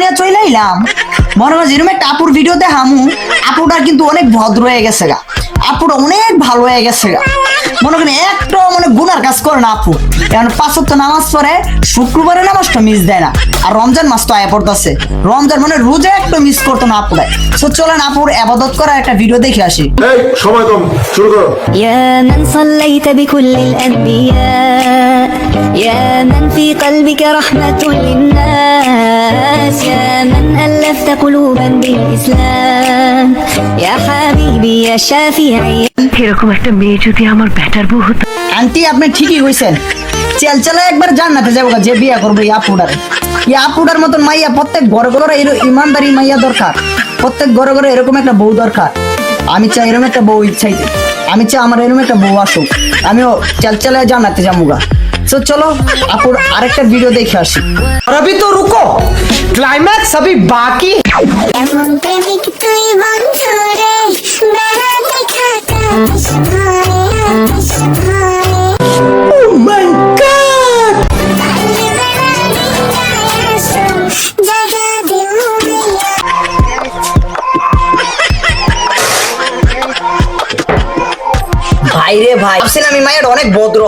নিয়ে চলে এলাম মনে হয় যেরকম একটা আপুর ভিডিওতে হামু আপুটা কিন্তু অনেক ভদ্র হয়ে গেছে গা। আপুটা অনেক ভালো হয়ে গেছে গা। মনে করেন একটা মানে গুনার কাজ করে না আপু। এখন পাঁচ সপ্তাহ নামাজ পড়ে শুক্রবারে নামাজটা মিস দেয় না। আর রমজান মাস তো আয়া পড়তেছে। রমজান মানে রোজা একটা মিস করতো না আপুরাই তো চলেন আপুর আবাদত করার একটা ভিডিও দেখে আসি। এই সময় কম শুরু করো। يا من صليت بكل الأنبياء يا من في قلبك رحمة للناس يا من ألفت قلوبا بالإسلام يا حبيبي يا شافعي এরকম একটা মেয়ে যদি আমার ব্যাটার বউ হতো আন্টি আপনি ঠিকই কইছেন চেল চলে একবার জান্নাতে যাবো গা, যে বিয়া করবো এই আপুডারে এই আপুডার মতন মাইয়া প্রত্যেক ঘরে ঘরে এরকম ইমানদারি মাইয়া দরকার প্রত্যেক ঘরে ঘরে এরকম একটা বউ দরকার আমি চাই এরকম একটা বউ ইচ্ছাইতে আমি চাই আমার এরকম একটা বউ আসুক আমিও চেল চলে জান্নাতে যাবো গা তো চলো আপুর আরেকটা ভিডিও দেখে আসি और अभी तो रुको क्लाइमैक्स अभी बाकी ভাই রে ভাই, ভাবছিলাম আমি মায়ের অনেক ভদ্র।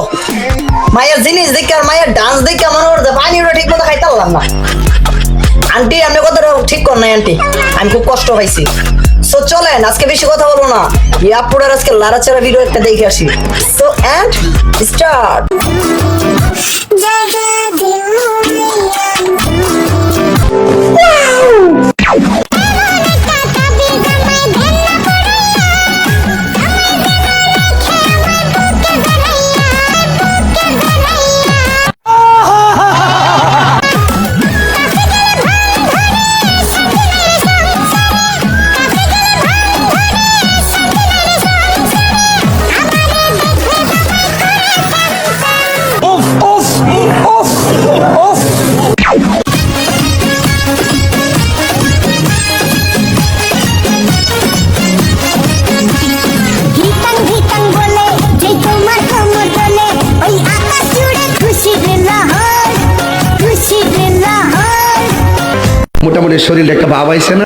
মায়ের জিনিস দেখে আর মায়ের ডান্স দেখে আমার ওর পানি ওটা ঠিক মতো খাইতে পারলাম না। আন্টি আপনি কথাটা ঠিক কর নাই আন্টি আমি খুব কষ্ট পাইছি। সো চলেন, আজকে বেশি কথা বলব না। ইয়াপুরের আজকে লাড়াচাড়া ভিডিও একটা দেখে আসি। সো এন্ড স্টার্ট মোটামুটি শরীরে একটা ভাব আইছে না?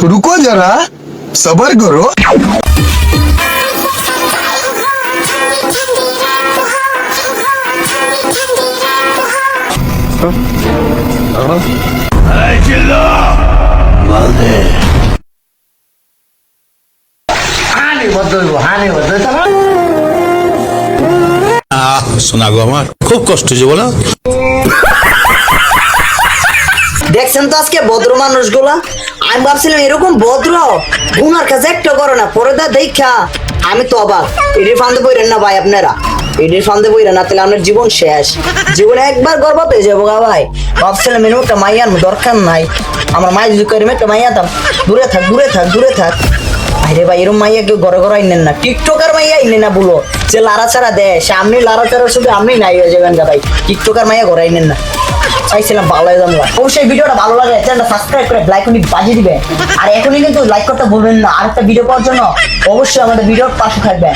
तो रुको जरा सबर करो শোনা গো আমার খুব কষ্ট হয়েছে বলো দেখছেন তো আজকে ভদ্র মানুষগুলা? আমি ভাবছিলাম এরকম ভদ্র গুনার কাছে একটা করো না, পরে দা দেখা। আমি তো অবাক। এটির ফান্দে বইরেন না ভাই আপনারা। এটির ফান্দে বইরেন না, তাহলে আপনার জীবন শেষ। জীবনে একবার গর্ব পেয়ে যাব গা ভাই। ভাবছিলাম এরকম একটা মাইয়ার দরকার নাই। আমার মাই যদি করে একটা মাইয়া দূরে থাক দূরে থাক দূরে থাক। আরে ভাই, এরম মাইয়া কেউ ঘরে ঘরে আইনেন না। টিকটকার মাইয়া আইনে না বলো। যে লারা ছাড়া দেয় সে আপনি ছাড়া শুধু আপনি নাই হয়ে যাবেন ভাই। টিকটকার মাইয়া ঘরে আইনেন না। চাইছিলাম ভালো যাব অবশ্যই ভিডিওটা ভালো লাগে, চ্যানেলটা সাবস্ক্রাইব করে লাইক উনি বাজিয়ে দিবেন। আর এখনই কিন্তু লাইক করতে ভুলবেন না। আর একটা ভিডিও পাওয়ার জন্য অবশ্যই আমাদের ভিডিওর পাশে থাকবেন।